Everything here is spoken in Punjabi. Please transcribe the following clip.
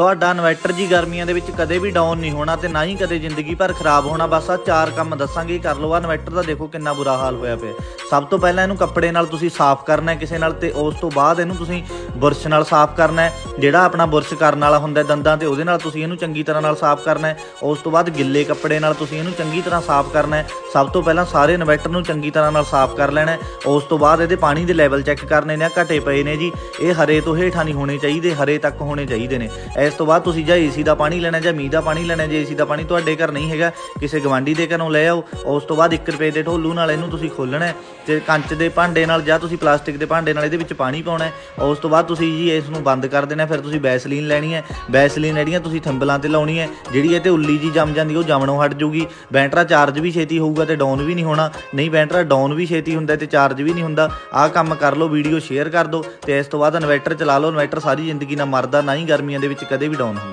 ਤੁਹਾਡਾ ਇਨਵਰਟਰ ਜੀ ਗਰਮੀਆਂ ਦੇ ਵਿੱਚ ਕਦੇ ਵੀ ਡਾਊਨ ਨਹੀਂ ਹੋਣਾ ਤੇ ਨਾ ਹੀ ਕਦੇ ਜ਼ਿੰਦਗੀ ਭਰ ਖਰਾਬ ਹੋਣਾ। ਬਸ ਆ ਚਾਰ ਕੰਮ ਦੱਸਾਂਗੇ, ਕਰ ਲਓ। ਆ ਇਨਵਰਟਰ ਦਾ ਦੇਖੋ ਕਿੰਨਾ ਬੁਰਾ ਹਾਲ ਹੋਇਆ ਪਿਆ। ਸਭ ਤੋਂ ਪਹਿਲਾਂ ਇਹਨੂੰ ਕੱਪੜੇ ਨਾਲ ਤੁਸੀਂ ਸਾਫ਼ ਕਰਨਾ ਹੈ ਕਿਸੇ ਨਾਲ ਤੇ ਉਸ ਤੋਂ ਬਾਅਦ ਇਹਨੂੰ ਤੁਸੀਂ ਬੁਰਸ਼ ਨਾਲ ਸਾਫ਼ ਕਰਨਾ ਹੈ। ਜਿਹੜਾ ਆਪਣਾ ਬੁਰਸ਼ ਕਰਨ ਵਾਲਾ ਹੁੰਦਾ ਦੰਦਾਂ ਤੇ ਉਹਦੇ ਨਾਲ ਤੁਸੀਂ ਇਹਨੂੰ ਚੰਗੀ ਤਰ੍ਹਾਂ ਨਾਲ ਸਾਫ਼ ਕਰਨਾ ਹੈ। ਉਸ ਤੋਂ ਬਾਅਦ ਗਿੱਲੇ ਕੱਪੜੇ ਨਾਲ ਤੁਸੀਂ ਇਹਨੂੰ ਚੰਗੀ ਤਰ੍ਹਾਂ ਸਾਫ਼ ਕਰਨਾ ਹੈ। ਸਭ ਤੋਂ ਪਹਿਲਾਂ ਸਾਰੇ ਇਨਵਰਟਰ ਨੂੰ ਚੰਗੀ ਤਰ੍ਹਾਂ ਨਾਲ ਸਾਫ਼ ਕਰ ਲੈਣਾ ਹੈ। ਉਸ ਤੋਂ ਬਾਅਦ ਇਹਦੇ ਪਾਣੀ ਦੇ ਲੈਵਲ ਚੈੱਕ ਕਰਨੇ ਨੇ ਘਟੇ ਪਏ ਨੇ ਜੀ। ਇਹ ਹਰੇ ਤੋਂ ਹੇਠਾਂ ਨਹੀਂ ਹੋਣੇ ਚਾਹੀਦੇ, ਹਰੇ ਤੱਕ ਹੋਣੇ ਚਾਹੀਦੇ ਨੇ। ਇਸ ਤੋਂ ਬਾਅਦ ਤੁਸੀਂ ਜਾਂ ਏਸੀ ਦਾ ਪਾਣੀ ਲੈਣਾ ਜਾਂ ਮੀਂਹ ਦਾ ਪਾਣੀ ਲੈਣਾ, ਜੇ ਏਸੀ ਦਾ ਪਾਣੀ ਤੁਹਾਡੇ ਘਰ ਨਹੀਂ ਹੈਗਾ, ਕਿਸੇ ਗਵਾਂਢੀ ਦੇ ਘਰੋਂ ਲੈ ਆਓ, ਉਸ ਤੋਂ ਬਾਅਦ 1 ਰੁਪਏ ਦੇ ਢੋਲੂ ਨਾਲ ਇਹਨੂੰ ਤੁਸੀਂ ਖੋਲਣਾ ਹੈ, ਤੇ ਕੰਚ ਦੇ ਭਾਂਡੇ ਨਾਲ ਜਾਂ ਤੁਸੀਂ ਪਲਾਸਟਿਕ ਦੇ ਭਾਂਡੇ ਨਾਲ ਇਹਦੇ ਵਿੱਚ ਪਾਣੀ ਪਾਉਣਾ ਉਸ ਤੋਂ ਬਾਅਦ ਤੁਸੀਂ ਜੀ ਇਸ ਨੂੰ ਬੰਦ ਕਰ ਦੇਣਾ, ਫਿਰ ਤੁਸੀਂ ਬੈਸਲੀਨ ਲੈਣੀ ਹੈ ਬੈਸਲੀਨ ਜਿਹੜੀਆਂ ਤੁਸੀਂ ਥੰਬਲਾਂ ਤੇ ਲਾਉਣੀ ਹੈ, ਜਿਹੜੀ ਇਹ ਤੇ ਉੱਲੀ ਜੀ ਜੰਮ ਜਾਂਦੀ, ਉਹ ਜੰਮਣੋਂ ਹਟ ਜੂਗੀ, ਬੈਟਰਾ ਚਾਰਜ ਵੀ ਛੇਤੀ ਹੋਊਗਾ ਤੇ ਡਾਊਨ ਵੀ ਨਹੀਂ ਹੋਣਾ, ਨਹੀਂ ਬੈਟਰਾ ਡਾਊਨ ਵੀ ਛੇਤੀ ਹੁੰਦਾ ਤੇ ਚਾਰਜ ਵੀ ਨਹੀਂ ਹੁੰਦਾ, ਆਹ ਕੰਮ ਕਰ ਲਓ, ਵੀਡੀਓ ਸ਼ੇਅਰ ਕਰ ਦਿਓ, ਤੇ ਇਸ ਤੋਂ ਬਾਅਦ ਇਨਵਰਟਰ ਚਲਾ ਲਓ, ਇਨਵਰਟਰ ਸਾਰੀ ਜ਼ਿੰਦਗੀ ਨਾਲ ਮਰਦਾ, ਨਾ ਹੀ ਗਰਮੀਆਂ ਦੇ ਵਿੱਚ ਕਦੇ ਵੀ ਡਾਊਨ ਹੁੰਦਾ।